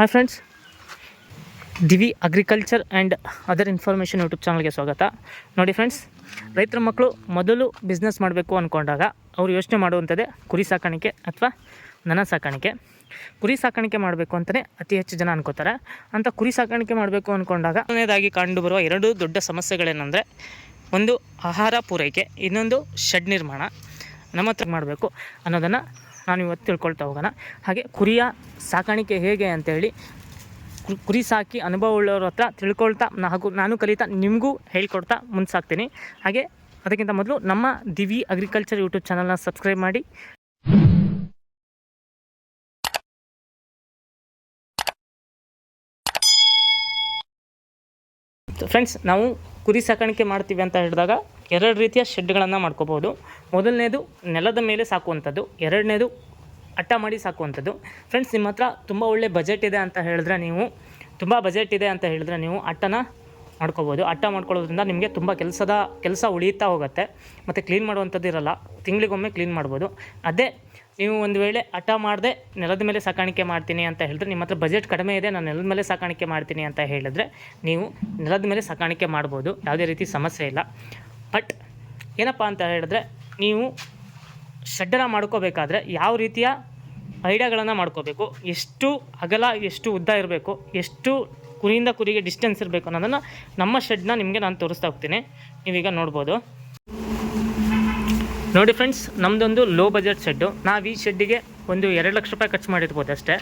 Hi friends ದಿವಿ agriculture and other information YouTube ಚಾನಲ್ಗೆ ಸ್ವಾಗತ. ನೋಡಿ ಫ್ರೆಂಡ್ಸ್ ರೈತರ ಮಕ್ಕಳು ಮೊದಲು ಬಿಸ್ನೆಸ್ ಮಾಡಬೇಕು ಅಂದ್ಕೊಂಡಾಗ ಅವರು ಯೋಚನೆ ಮಾಡುವಂಥದ್ದೇ ಕುರಿ ಸಾಕಾಣಿಕೆ ಅಥವಾ ದನ ಸಾಕಾಣಿಕೆ. ಕುರಿ ಸಾಕಾಣಿಕೆ ಮಾಡಬೇಕು ಅಂತಲೇ ಅತಿ ಹೆಚ್ಚು ಜನ ಅನ್ಕೋತಾರೆ. ಅಂತ ಕುರಿ ಸಾಕಾಣಿಕೆ ಮಾಡಬೇಕು ಅಂದ್ಕೊಂಡಾಗ ಮೊದಲನೇದಾಗಿ ಕಂಡುಬರುವ ಎರಡು ದೊಡ್ಡ ಸಮಸ್ಯೆಗಳೇನೆಂದರೆ ಒಂದು ಆಹಾರ ಪೂರೈಕೆ, ಇನ್ನೊಂದು ಶೆಡ್ ನಿರ್ಮಾಣ. ನಮ್ಮ ಹತ್ರ ಮಾಡಬೇಕು ಅನ್ನೋದನ್ನು ನಾನು ಇವತ್ತು ತಿಳ್ಕೊಳ್ತಾ ಹೋಗೋಣ. ಹಾಗೆ ಕುರಿಯ ಸಾಕಾಣಿಕೆ ಹೇಗೆ ಅಂತೇಳಿ ಕುರಿ ಸಾಕಿ ಅನುಭವ ಉಳ್ಳವ್ರ ಹತ್ರ ತಿಳ್ಕೊಳ್ತಾ ಹಾಗೂ ನಾನು ಕಲಿತಾ ನಿಮಗೂ ಹೇಳ್ಕೊಡ್ತಾ ಮುಂದೆ ಹಾಗೆ ಅದಕ್ಕಿಂತ ಮೊದಲು ನಮ್ಮ ದಿವಿ ಅಗ್ರಿಕಲ್ಚರ್ ಯೂಟ್ಯೂಬ್ ಚಾನಲ್ನ ಸಬ್ಸ್ಕ್ರೈಬ್ ಮಾಡಿ. ಫ್ರೆಂಡ್ಸ್ ನಾವು ಕುರಿ ಸಾಕಾಣಿಕೆ ಮಾಡ್ತೀವಿ ಅಂತ ಹೇಳಿದಾಗ ಎರಡು ರೀತಿಯ ಶೆಡ್ಗಳನ್ನು ಮಾಡ್ಕೋಬೋದು. ಮೊದಲನೇದು ನೆಲದ ಮೇಲೆ ಸಾಕುವಂಥದ್ದು, ಎರಡನೇದು ಅಟ್ಟ ಮಾಡಿ ಸಾಕುವಂಥದ್ದು. ಫ್ರೆಂಡ್ಸ್ ನಿಮ್ಮ ಹತ್ರ ತುಂಬ ಒಳ್ಳೆ ಬಜೆಟ್ ಇದೆ ಅಂತ ಹೇಳಿದ್ರೆ ನೀವು, ತುಂಬ ಬಜೆಟ್ ಇದೆ ಅಂತ ಹೇಳಿದ್ರೆ ನೀವು ಅಟ್ಟನ ಮಾಡ್ಕೋಬೋದು. ಅಟ್ಟ ಮಾಡ್ಕೊಳ್ಳೋದ್ರಿಂದ ನಿಮಗೆ ತುಂಬ ಕೆಲಸದ, ಕೆಲಸ ಉಳಿಯುತ್ತಾ ಹೋಗುತ್ತೆ. ಮತ್ತು ಕ್ಲೀನ್ ಮಾಡುವಂಥದ್ದು ಇರಲ್ಲ, ತಿಂಗಳಿಗೊಮ್ಮೆ ಕ್ಲೀನ್ ಮಾಡ್ಬೋದು. ಅದೇ ನೀವು ಒಂದು ವೇಳೆ ಹಠ ಮಾಡದೆ ನೆಲದ ಮೇಲೆ ಸಾಕಾಣಿಕೆ ಮಾಡ್ತೀನಿ ಅಂತ ಹೇಳಿದ್ರೆ ನಿಮ್ಮ ಹತ್ರ ಬಜೆಟ್ ಕಡಿಮೆ ಇದೆ, ನಾನು ನೆಲದ ಮೇಲೆ ಸಾಕಾಣಿಕೆ ಮಾಡ್ತೀನಿ ಅಂತ ಹೇಳಿದ್ರೆ ನೀವು ನೆಲದ ಮೇಲೆ ಸಾಕಾಣಿಕೆ ಮಾಡ್ಬೋದು, ಯಾವುದೇ ರೀತಿ ಸಮಸ್ಯೆ ಇಲ್ಲ. ಬಟ್ ಏನಪ್ಪ ಅಂತ ಹೇಳಿದ್ರೆ ನೀವು ಶೆಡ್ಡನ್ನು ಮಾಡ್ಕೋಬೇಕಾದ್ರೆ ಯಾವ ರೀತಿಯ ಐಡಿಯಾಗಳನ್ನು ಮಾಡ್ಕೋಬೇಕು, ಎಷ್ಟು ಅಗಲ, ಎಷ್ಟು ಉದ್ದ ಇರಬೇಕು, ಎಷ್ಟು ಕುರಿಯಿಂದ ಕುರಿಗೆ ಡಿಸ್ಟೆನ್ಸ್ ಇರಬೇಕು ಅನ್ನೋದನ್ನು ನಮ್ಮ ಶೆಡ್ನ ನಿಮಗೆ ನಾನು ತೋರಿಸ್ತಾ ಹೋಗ್ತೀನಿ. ನೀವೀಗ ನೋಡ್ಬೋದು. ನೋಡಿ ಫ್ರೆಂಡ್ಸ್ ನಮ್ಮದೊಂದು ಲೋ ಬಜೆಟ್ ಶೆಡ್ಡು ನಾವು ಈ ಶೆಡ್ಡಿಗೆ ಒಂದು ಎರಡು ಲಕ್ಷ ರೂಪಾಯಿ ಖರ್ಚು ಮಾಡಿರ್ಬೋದು ಅಷ್ಟೇ.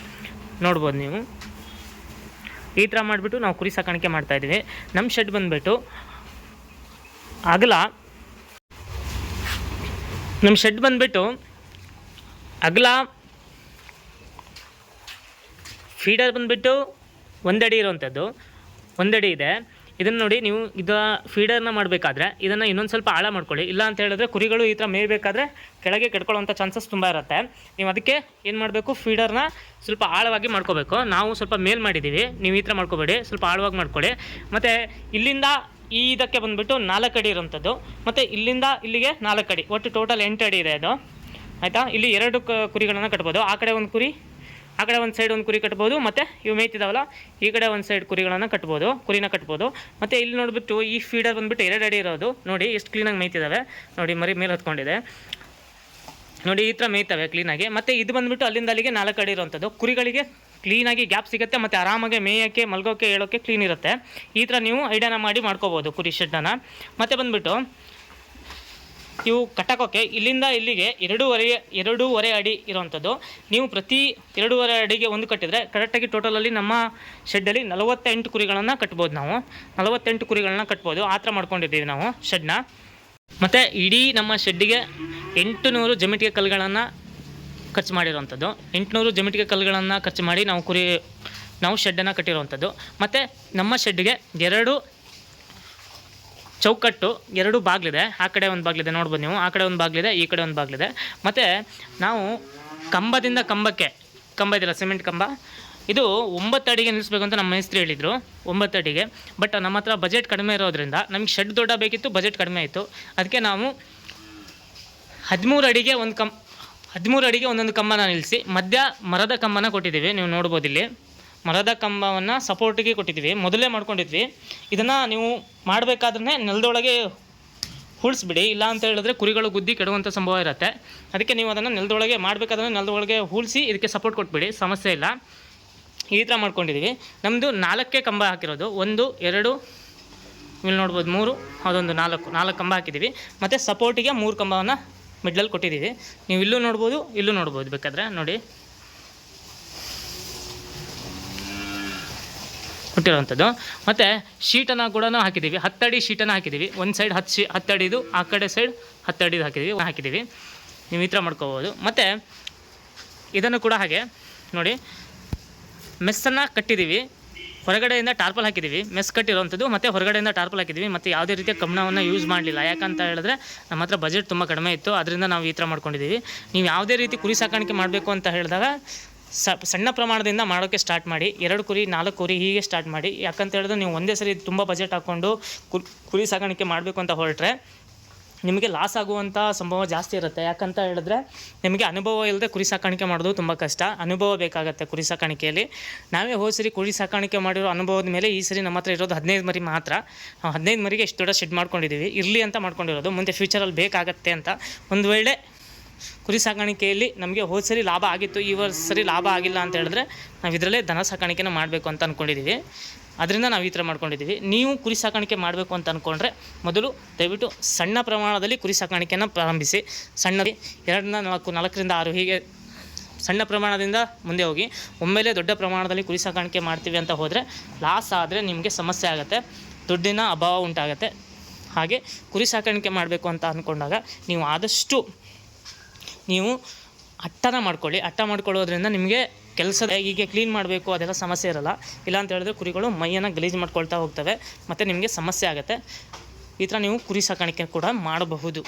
ನೋಡ್ಬೋದು ನೀವು. ಈ ಥರ ಮಾಡಿಬಿಟ್ಟು ನಾವು ಕುರಿ ಸಾಕಾಣಿಕೆ ಮಾಡ್ತಾಯಿದ್ದೀವಿ ನಮ್ಮ ಶೆಡ್ ಬಂದುಬಿಟ್ಟು ಅಗಲ. ನಮ್ಮ ಶೆಡ್ ಬಂದುಬಿಟ್ಟು ಅಗಲ. ಫೀಡರ್ ಬಂದುಬಿಟ್ಟು ಒಂದಡಿ ಇರೋವಂಥದ್ದು ಒಂದಡಿ ಇದೆ. ಇದನ್ನು ನೋಡಿ ನೀವು ಇದು ಫೀಡರ್ನ ಮಾಡಬೇಕಾದ್ರೆ ಇದನ್ನು ಇನ್ನೊಂದು ಸ್ವಲ್ಪ ಆಳ ಮಾಡ್ಕೊಳ್ಳಿ. ಇಲ್ಲ ಅಂತ ಹೇಳಿದ್ರೆ ಕುರಿಗಳು ಈ ಥರ ಮೇಯಬೇಕಾದ್ರೆ ಕೆಳಗೆ ಕೆಡ್ಕೊಳ್ಳೋಂಥ ಚಾನ್ಸಸ್ ತುಂಬ ಇರುತ್ತೆ. ನೀವು ಅದಕ್ಕೆ ಏನು ಮಾಡಬೇಕು? ಫೀಡರ್ನ ಸ್ವಲ್ಪ ಆಳವಾಗಿ ಮಾಡ್ಕೋಬೇಕು. ನಾವು ಸ್ವಲ್ಪ ಮೇಲ್ ಮಾಡಿದ್ದೀವಿ ನೀವು ಈ ಥರ ಮಾಡ್ಕೋಬೇಡಿ. ಸ್ವಲ್ಪ ಆಳವಾಗಿ ಮಾಡ್ಕೊಳ್ಳಿ. ಮತ್ತು ಇಲ್ಲಿಂದ ಈ ಇದಕ್ಕೆ ಬಂದುಬಿಟ್ಟು ನಾಲ್ಕು ಅಡಿ ಇರೋವಂಥದ್ದು ಮತ್ತು ಇಲ್ಲಿಂದ ಇಲ್ಲಿಗೆ ನಾಲ್ಕು ಅಡಿ. ಒಟ್ಟು ಟೋಟಲ್ ಎಂಟು ಅಡಿ ಇದೆ ಅದು. ಆಯಿತಾ? ಇಲ್ಲಿ ಎರಡು ಕುರಿಗಳನ್ನು ಕಟ್ಬೋದು. ಆ ಕಡೆ ಒಂದು ಕುರಿ ಆ ಕಡೆ ಒಂದು ಸೈಡ್ ಒಂದು ಕುರಿ ಕಟ್ಬೋದು, ಮತ್ತು ಇವು ಮೇಯ್ತಿದಾವಲ್ಲ, ಈ ಕಡೆ ಒಂದು ಸೈಡ್ ಕುರಿಗಳನ್ನು ಕಟ್ಬೋದು, ಕುರಿನ ಕಟ್ಬೋದು. ಮತ್ತು ಇಲ್ಲಿ ನೋಡಿಬಿಟ್ಟು ಈ ಫೀಡರ್ ಬಂದುಬಿಟ್ಟು ಎರಡು ಅಡಿ ಇರೋದು. ನೋಡಿ, ಎಷ್ಟು ಕ್ಲೀನಾಗಿ ಮೇಯ್ತಿದ್ದಾವೆ ನೋಡಿ, ಮರಿ ಮೇಲೆ ಹತ್ಕೊಂಡಿದೆ. ನೋಡಿ, ಈ ಥರ ಮೇಯ್ತವೆ ಕ್ಲೀನಾಗಿ ಮತ್ತು ಇದು ಬಂದುಬಿಟ್ಟು ಅಲ್ಲಿಂದ ಅಲ್ಲಿಗೆ ನಾಲ್ಕು ಅಡಿ ಇರೋವಂಥದ್ದು ಕುರಿಗಳಿಗೆ ಕ್ಲೀನಾಗಿ ಗ್ಯಾಪ್ ಸಿಗುತ್ತೆ, ಮತ್ತು ಆರಾಮಾಗಿ ಮೇಯೋಕ್ಕೆ, ಮಲ್ಗೋಕ್ಕೆ ಹೇಳೋಕ್ಕೆ ಕ್ಲೀನ್ ಇರುತ್ತೆ. ಈ ಥರ ನೀವು ಐಡಿಯಾನ ಮಾಡಿ ಮಾಡ್ಕೋಬೋದು ಕುರಿ ಶೆಡ್ಡನ್ನು ಮತ್ತು ಬಂದುಬಿಟ್ಟು ಇವು ಕಟ್ಟಕೋಕ್ಕೆ ಇಲ್ಲಿಂದ ಇಲ್ಲಿಗೆ ಎರಡೂವರೆ ಎರಡೂವರೆ ಅಡಿ ಇರುವಂಥದ್ದು. ನೀವು ಪ್ರತಿ ಎರಡೂವರೆ ಅಡಿಗೆ ಒಂದು ಕಟ್ಟಿದರೆ ಕರೆಕ್ಟಾಗಿ ಟೋಟಲಲ್ಲಿ ನಮ್ಮ ಶೆಡ್ಡಲ್ಲಿ ನಲವತ್ತೆಂಟು ಕುರಿಗಳನ್ನು ಕಟ್ಬೋದು ನಾವು. ನಲವತ್ತೆಂಟು ಕುರಿಗಳನ್ನ ಕಟ್ಬೋದು. ಆ ಥರ ಮಾಡ್ಕೊಂಡಿದ್ದೀವಿ ನಾವು ಶೆಡ್ನ ಮತ್ತು ಇಡೀ ನಮ್ಮ ಶೆಡ್ಡಿಗೆ ಎಂಟು ನೂರು ಜಮಿಟಿಗೆ ಕಲ್ಲುಗಳನ್ನು ಖರ್ಚು ಮಾಡಿರುವಂಥದ್ದು. ಎಂಟುನೂರು ಜಮಿಟಿಗೆ ಕಲ್ಲುಗಳನ್ನು ಖರ್ಚು ಮಾಡಿ ನಾವು ಕುರಿ, ನಾವು ಶೆಡ್ಡನ್ನು ಕಟ್ಟಿರುವಂಥದ್ದು. ಮತ್ತು ನಮ್ಮ ಶೆಡ್ಡಿಗೆ ಎರಡು ಚೌಕಟ್ಟು, ಎರಡು ಬಾಗಿಲಿದೆ. ಆ ಕಡೆ ಒಂದು ಬಾಗಿಲಿದೆ, ನೋಡ್ಬೋದು ನೀವು. ಆ ಕಡೆ ಒಂದು ಬಾಗಿಲಿದೆ, ಈ ಕಡೆ ಒಂದು ಬಾಗಿಲಿದೆ. ಮತ್ತು ನಾವು ಕಂಬದಿಂದ ಕಂಬಕ್ಕೆ, ಕಂಬ ಇದೆಯಲ್ಲ, ಸಿಮೆಂಟ್ ಕಂಬ? ಇದು ಒಂಬತ್ತು ಅಡಿಗೆ ನಿಲ್ಲಿಸ್ಬೇಕು ಅಂತ ನಮ್ಮ ಮೇಸ್ತ್ರಿ ಹೇಳಿದರು, ಒಂಬತ್ತು ಅಡಿಗೆ. ಬಟ್ ನಮ್ಮ ಹತ್ರ ಬಜೆಟ್ ಕಡಿಮೆ ಇರೋದ್ರಿಂದ, ನಮಗೆ ಶೆಡ್ ದೊಡ್ಡ ಬೇಕಿತ್ತು ಬಜೆಟ್ ಕಡಿಮೆ ಇತ್ತು ಅದಕ್ಕೆ ನಾವು ಹದಿಮೂರು ಅಡಿಗೆ ಒಂದು ಕಂ ಹದಿಮೂರು ಅಡಿಗೆ ಒಂದೊಂದು ಕಂಬನ ನಿಲ್ಲಿಸಿ, ಮಧ್ಯ ಮರದ ಕಂಬನ ಕೊಟ್ಟಿದ್ದೀವಿ, ನೀವು ನೋಡ್ಬೋದು ಇಲ್ಲಿ. ಮರದ ಕಂಬವನ್ನು ಸಪೋರ್ಟಿಗೆ ಕೊಟ್ಟಿದ್ವಿ. ಮೊದಲೇ ಮಾಡ್ಕೊಂಡಿದ್ವಿ. ಇದನ್ನು ನೀವು ಮಾಡಬೇಕಾದ್ರೆ ನೆಲದೊಳಗೆ ಹೂಳಿಸ್ಬಿಡಿ. ಇಲ್ಲ ಅಂತ ಹೇಳಿದ್ರೆ ಕುರಿಗಳು ಗುದ್ದಿ ಕೆಡುವಂಥ ಸಂಭವ ಇರುತ್ತೆ. ಅದಕ್ಕೆ ನೀವು ಅದನ್ನು ನೆಲದೊಳಗೆ ಮಾಡಬೇಕಾದ್ರೆ ನೆಲದೊಳಗೆ ಹೂಳಿಸಿ ಇದಕ್ಕೆ ಸಪೋರ್ಟ್ ಕೊಟ್ಬಿಡಿ. ಸಮಸ್ಯೆ ಇಲ್ಲ. ಈ ಥರ ಮಾಡ್ಕೊಂಡಿದ್ದೀವಿ ನಮ್ಮದು ನಾಲ್ಕೇ ಕಂಬ ಹಾಕಿರೋದು. ಒಂದು, ಎರಡು, ಇಲ್ಲಿ ನೋಡ್ಬೋದು ಮೂರು, ಅದೊಂದು ನಾಲ್ಕು ನಾಲ್ಕು ಕಂಬ ಹಾಕಿದ್ದೀವಿ ಮತ್ತು ಸಪೋರ್ಟಿಗೆ ಮೂರು ಕಂಬವನ್ನು ಮಿಡ್ಲಲ್ಲಿ ಕೊಟ್ಟಿದ್ದೀವಿ ನೀವು ಇಲ್ಲೂ ನೋಡ್ಬೋದು ಇಲ್ಲೂ ನೋಡ್ಬೋದು ಬೇಕಾದ್ರೆ. ನೋಡಿ. ಕೊಟ್ಟಿರೋವಂಥದ್ದು ಮತ್ತು ಶೀಟನ್ನು ಕೂಡ ಹಾಕಿದ್ದೀವಿ. ಹತ್ತಡಿ ಶೀಟನ್ನು ಹಾಕಿದ್ದೀವಿ. ಒಂದು ಸೈಡ್ ಹತ್ತು ಶೀ ಹತ್ತಡಿದು, ಆ ಕಡೆ ಸೈಡ್ ಹತ್ತಡಿದು ಹಾಕಿದ್ದೀವಿ. ಹಾಕಿದ್ದೀವಿ. ನೀವು ಈ ಥರ ಮಾಡ್ಕೋಬೋದು. ಮತ್ತು ಇದನ್ನು ಕೂಡ ಹಾಗೆ ನೋಡಿ. ಮೆಸ್ಸನ್ನು ಕಟ್ಟಿದ್ದೀವಿ. ಹೊರಗಡೆಯಿಂದ ಟಾರ್ಪಲ್ ಹಾಕಿದ್ದೀವಿ. ಮೆಸ್ ಕಟ್ಟಿರೋವಂಥದ್ದು. ಮತ್ತು ಹೊರಗಡೆಯಿಂದ ಟಾರ್ಪಲ್ ಹಾಕಿದ್ದೀವಿ. ಮತ್ತು ಯಾವುದೇ ರೀತಿಯ ಕಬ್ಬಣವನ್ನು ಯೂಸ್ ಮಾಡಲಿಲ್ಲ. ಯಾಕಂತ ಹೇಳಿದ್ರೆ ನಮ್ಮ ಹತ್ರ ಬಜೆಟ್ ತುಂಬ ಕಡಿಮೆ ಇತ್ತು. ಅದರಿಂದ ನಾವು ಈ ಥರ ಮಾಡ್ಕೊಂಡಿದ್ದೀವಿ. ನೀವು ಯಾವುದೇ ರೀತಿ ಕುರಿ ಸಾಕಾಣಿಕೆ ಮಾಡಬೇಕು ಅಂತ ಹೇಳಿದಾಗ ಸ ಸಣ್ಣ ಪ್ರಮಾಣದಿಂದ ಮಾಡೋಕ್ಕೆ ಸ್ಟಾರ್ಟ್ ಮಾಡಿ, ಎರಡು ಕುರಿ, ನಾಲ್ಕು ಕುರಿ ಹೀಗೆ ಸ್ಟಾರ್ಟ್ ಮಾಡಿ. ಯಾಕಂತ ಹೇಳಿದ್ರೆ ನೀವು ಒಂದೇ ಸರಿ ತುಂಬ ಬಜೆಟ್ ಹಾಕ್ಕೊಂಡು ಕುರಿ ಸಾಗಾಣಿಕೆ ಮಾಡಬೇಕು ಅಂತ ಹೊರಟ್ರೆ ನಿಮಗೆ ಲಾಸ್ ಆಗುವಂಥ ಸಂಭವ ಜಾಸ್ತಿ ಇರುತ್ತೆ. ಯಾಕಂತ ಹೇಳಿದ್ರೆ ನಿಮಗೆ ಅನುಭವ ಇಲ್ಲದೆ ಕುರಿ ಸಾಕಾಣಿಕೆ ಮಾಡೋದು ತುಂಬ ಕಷ್ಟ. ಅನುಭವ ಬೇಕಾಗುತ್ತೆ ಕುರಿ ಸಾಕಾಣಿಕೆಯಲ್ಲಿ. ನಾವೇ ಹೋದ ಸರಿ ಕುರಿ ಸಾಕಾಣಿಕೆ ಮಾಡಿರೋ ಅನುಭವದ ಮೇಲೆ ಈ ಸರಿ ನಮ್ಮ ಹತ್ರ ಇರೋದು ಹದಿನೈದು ಮರಿ ಮಾತ್ರ. ನಾವು ಹದಿನೈದು ಮರಿಗೆ ಇಷ್ಟು ದೊಡ್ಡ ಶೆಡ್ ಮಾಡ್ಕೊಂಡಿದ್ದೀವಿ ಇರಲಿ ಅಂತ ಮಾಡ್ಕೊಂಡಿರೋದು. ಮುಂದೆ ಫ್ಯೂಚರಲ್ಲಿ ಬೇಕಾಗತ್ತೆ ಅಂತ. ಒಂದು ವೇಳೆ ಕುರಿ ಸಾಕಾಣಿಕೆಯಲ್ಲಿ ನಮಗೆ ಹೋದ ಸರಿ ಲಾಭ ಆಗಿತ್ತು, ಈ ವರ್ಷ ಸರಿ ಲಾಭ ಆಗಿಲ್ಲ ಅಂತ ಹೇಳಿದ್ರೆ ನಾವು ಇದರಲ್ಲೇ ದನ ಸಾಕಾಣಿಕೆನ ಮಾಡಬೇಕು ಅಂತ ಅಂದ್ಕೊಂಡಿದ್ದೀವಿ ಅದರಿಂದ ನಾವು ಈ ಥರ ಮಾಡ್ಕೊಂಡಿದ್ದೀವಿ ನೀವು ಕುರಿ ಸಾಕಾಣಿಕೆ ಮಾಡಬೇಕು ಅಂತ ಅಂದ್ಕೊಂಡ್ರೆ ಮೊದಲು ದಯವಿಟ್ಟು ಸಣ್ಣ ಪ್ರಮಾಣದಲ್ಲಿ ಕುರಿ ಸಾಕಾಣಿಕೆಯನ್ನು ಪ್ರಾರಂಭಿಸಿ. ಸಣ್ಣ ಎರಡರಿಂದ ನಾಲ್ಕು, ನಾಲ್ಕರಿಂದ ಆರು ಹೀಗೆ ಸಣ್ಣ ಪ್ರಮಾಣದಿಂದ ಮುಂದೆ ಹೋಗಿ, ಒಮ್ಮೆಲೇ ದೊಡ್ಡ ಪ್ರಮಾಣದಲ್ಲಿ ಕುರಿ ಸಾಕಾಣಿಕೆ ಮಾಡ್ತೀವಿ ಅಂತ ಹೋದರೆ ಲಾಸ್ ಆದರೆ ನಿಮಗೆ ಸಮಸ್ಯೆ ಆಗುತ್ತೆ, ದುಡ್ಡಿನ ಅಭಾವ ಉಂಟಾಗುತ್ತೆ. ಹಾಗೆ ಕುರಿ ಸಾಕಾಣಿಕೆ ಮಾಡಬೇಕು ಅಂತ ಅಂದ್ಕೊಂಡಾಗ ನೀವು ಆದಷ್ಟು ನೀವು ಅಟ್ಟನ ಮಾಡ್ಕೊಳ್ಳಿ. ಅಟ್ಟ ಮಾಡ್ಕೊಳ್ಳೋದ್ರಿಂದ ನಿಮಗೆ ಕೆಲಸದ ಹೀಗೆ ಕ್ಲೀನ್ ಮಾಡಬೇಕು, ಅದೆಲ್ಲ ಸಮಸ್ಯೆ ಇರಲ್ಲ. ಇಲ್ಲ ಅಂತ ಹೇಳಿದ್ರೆ ಕುರಿಗಳು ಮೈಯನ್ನು ಗಲೀಜು ಮಾಡ್ಕೊಳ್ತಾ ಹೋಗ್ತವೆ, ಮತ್ತು ನಿಮಗೆ ಸಮಸ್ಯೆ ಆಗುತ್ತೆ. ಈ ಥರ ನೀವು ಕುರಿ ಸಾಕಾಣಿಕೆ ಕೂಡ ಮಾಡಬಹುದು.